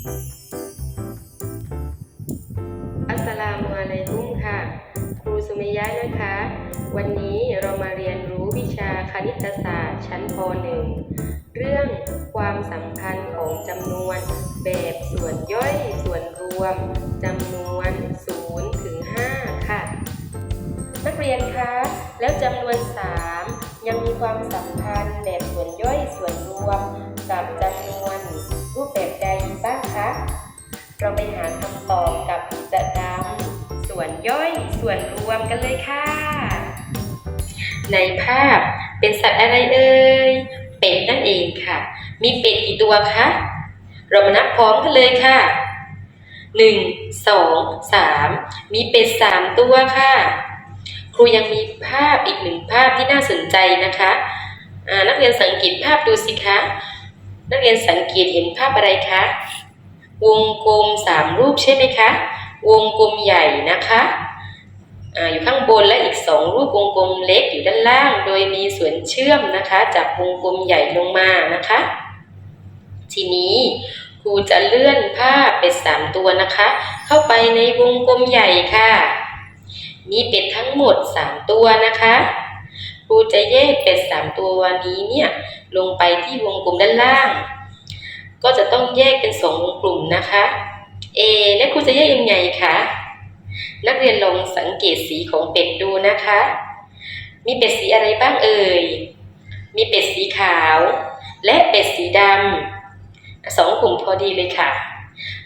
อัสสลามุอะลัยกุมค่ะ ครูสุเมยะนะคะ วันนี้เรามาเรียนรู้วิชาคณิตศาสตร์ชั้นป .1 เรื่องความสัมพันธ์ของจำนวนแบบส่วนย่อยส่วนรวมจำนวน0ถึง5ค่ะ นักเรียนคะ แล้วจำนวน 3 ยังมีความสัมพันธ์แบบส่วนย่อยส่วนรวมกับจำนวนรูปแบบใดบ้างคะ เราไปหาคำตอบกับกิจกรรมส่วนย่อยส่วนรวมกันเลยค่ะ ในภาพเป็นสัตว์อะไรเอ่ย เป็ดนั่นเองค่ะ มีเป็ดกี่ตัวคะ เรามานับพร้อมกันเลยค่ะหนึ่งสองสามมีเป็ดสามตัวค่ะ รูยังมีภาพอีกหนึ่งภาพที่น่าสนใจนะคะนักเรียนสังเกตภาพดูสิคะ นักเรียนสังเกตเห็นภาพอะไรคะ วงกลมสามรูปใช่ไหมคะ วงกลมใหญ่นะคะออยู่ข้างบนและอีกสองรูปวงกลมเล็กอยู่ด้านล่าง โดยมีส่วนเชื่อมนะคะ จากวงกลมใหญ่ลงมานะคะ ทีนี้ครูจะเลื่อนภาพเป็ดสามตัวนะคะ เข้าไปในวงกลมใหญ่ค่ะ มีเป็ดทั้งหมดสามตัวนะคะครูจะแยกเป็ดสามตัววันนี้เนี่ยลงไปที่วงกลมด้านล่าง ก็จะต้องแยกเป็นสองวงกลุ่มนะคะ เอและครูจะแยกยังไงคะนักเรียนลองสังเกตสีของเป็ดดูนะคะ มีเป็ดสีอะไรบ้างเอ่ย มีเป็ดสีขาว และเป็ดสีดำสองกลุ่มพอดีเลยค่ะ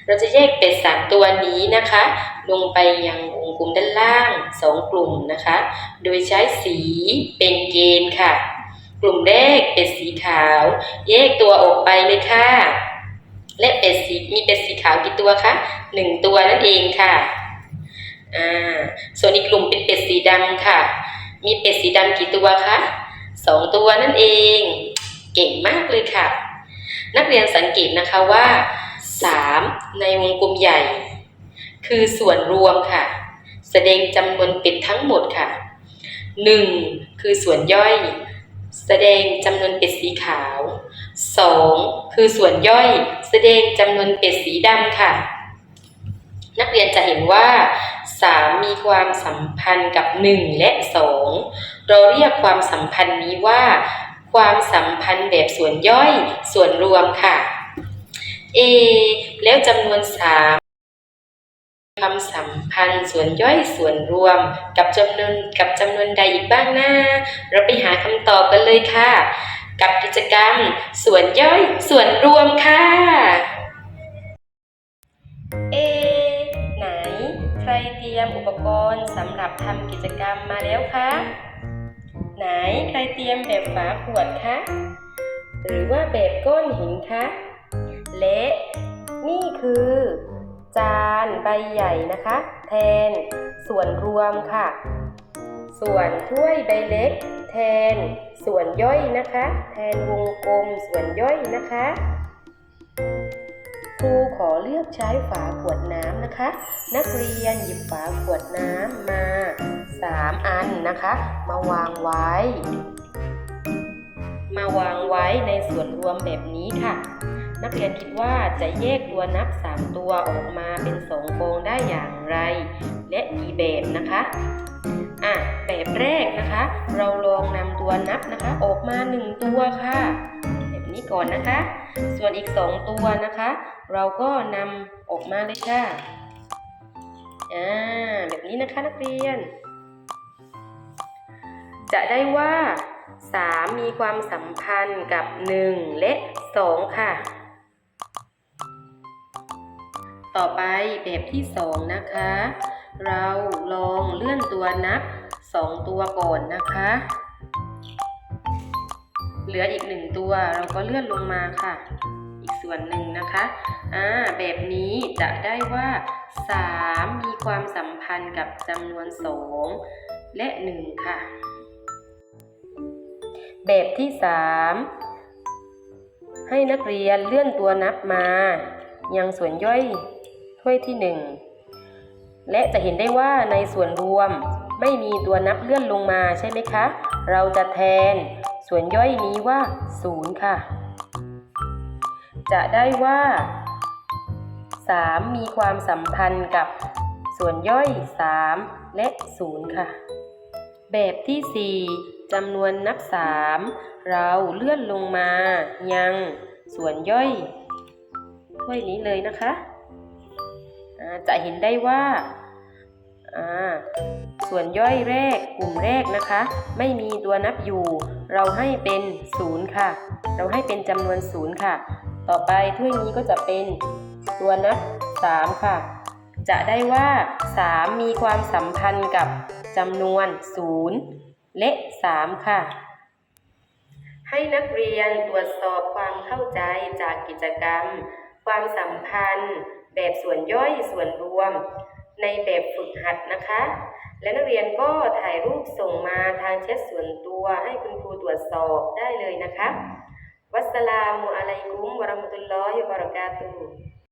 เราจะแยกเป็ดสามตัวนี้นะคะ ลงไปยังวง กลุ่มด้านล่างสองกลุ่มนะคะ โดยใช้สีเป็นเกณฑ์ค่ะ กลุ่มแรกเป็ดสีขาว แยกตัวออกไปเลยค่ะ และเป็ดสีมีเป็ดสีขาวกี่ตัวคะหนึ่งตัวนั่นเองค่ะอ่าส่วนอีกกลุ่มเป็นเป็ดสีดำค่ะ มีเป็ดสีดำกี่ตัวคะสองตัวนั่นเอง เก่งมากเลยค่ะ นักเรียนสังเกตนะคะว่าสามในวงกลมใหญ่ คือส่วนรวมค่ะ แสดงจำนวนเป็ดทั้งหมดค่ะหนึ่งคือส่วนย่อย แสดงจำนวนเป็ดสีขาว 2. คือส่วนย่อย แสดงจำนวนเป็ดสีดำค่ะ นักเรียนจะเห็นว่า 3 มีความสัมพันธ์กับ 1 และ 2 เราเรียกความสัมพันธ์นี้ว่า ความสัมพันธ์แบบส่วนย่อย ส่วนรวมค่ะ A แล้วจำนวน 3 ความสัมพันธ์ส่วนย่อยส่วนรวมกับจำนวนกับจำนวนใดอีกบ้างนะเราไปหาคำตอบกันเลยค่ะ กับกิจกรรม ส่วนย่อยส่วนรวมค่ะ เอ ไหน ใครเตรียมอุปกรณ์สำหรับทำกิจกรรมมาแล้วคะไหนใครเตรียมแบบฝาขวดคะหรือว่าแบบก้อนหินคะและนี่คือ จานใบใหญ่นะคะ แทน ส่วนรวมค่ะ ส่วนถ้วยใบเล็ก แทน ส่วนย่อยนะคะ แทนวงกลมส่วนย่อยนะคะครูขอเลือกใช้ฝาขวดน้ำนะคะ นักเรียนหยิบฝาขวดน้ำมา 3 อันนะคะ มาวางไว้ มาวางไว้ในส่วนรวมแบบนี้ค่ะ นักเรียนคิดว่าจะแยกตัวนับ 3 ตัวออกมาเป็น2ฟองได้อย่างไร และกี่แบบนะคะอะแบบแรกนะคะ เราลองนำตัวนับนะคะออกมา 1 ตัวค่ะ แบบนี้ก่อนนะคะ ส่วนอีก 2 ตัวนะคะ เราก็นำออกมาเลยค่ะอ่าแบบนี้นะคะนักเรียน จะได้ว่า 3 มีความสัมพันธ์กับ 1 และ 2 ค่ะ ต่อไปแบบที่2นะคะ เราลองเลื่อนตัวนับ2ตัวก่อนนะคะ เหลืออีก1ตัวเราก็เลื่อนลงมาค่ะ อีกส่วนหนึ่งนะคะอ่าแบบนี้จะได้ว่า 3 มีความสัมพันธ์กับจำนวน 2 และ 1 ค่ะ แบบที่ 3 ให้นักเรียนเลื่อนตัวนับมา ยังส่วนย่อย ถ้วยที่ 1 และจะเห็นได้ว่าในส่วนรวมไม่มีตัวนับเลื่อนลงมาใช่ไหมคะ เราจะแทนส่วนย่อยนี้ว่า 0 ค่ะ จะได้ว่า 3 มีความสัมพันธ์กับส่วนย่อย 3 และ 0 ค่ะ แบบที่ 4จำนวนนับ 3 เราเลื่อนลงมายังส่วนย่อยถ้วยนี้เลยนะคะ จะเห็นได้ว่าส่วนย่อยแรกกลุ่มแรกนะคะ ไม่มีตัวนับอยู่ เราให้เป็น0ค่ะ เราให้เป็นจำนวน0ค่ะ ต่อไปถ้วยนี้ก็จะเป็นตัวนับ 3 ค่ะ จะได้ว่า 3 มีความสัมพันธ์กับจำนวน 0 และ 3 ค่ะ ให้นักเรียนตรวจสอบความเข้าใจจากกิจกรรม ความสัมพันธ์ แบบส่วนย่อยส่วนรวม ในแบบฝึกหัดนะคะ และนักเรียนก็ถ่ายรูปส่งมาทางแชทส่วนตัวให้คุณครูตรวจสอบได้เลยนะคะ วัสสลามุอะลัยกุมวะราะมุตุลลอฮิวะบะเราะกาตุฮ์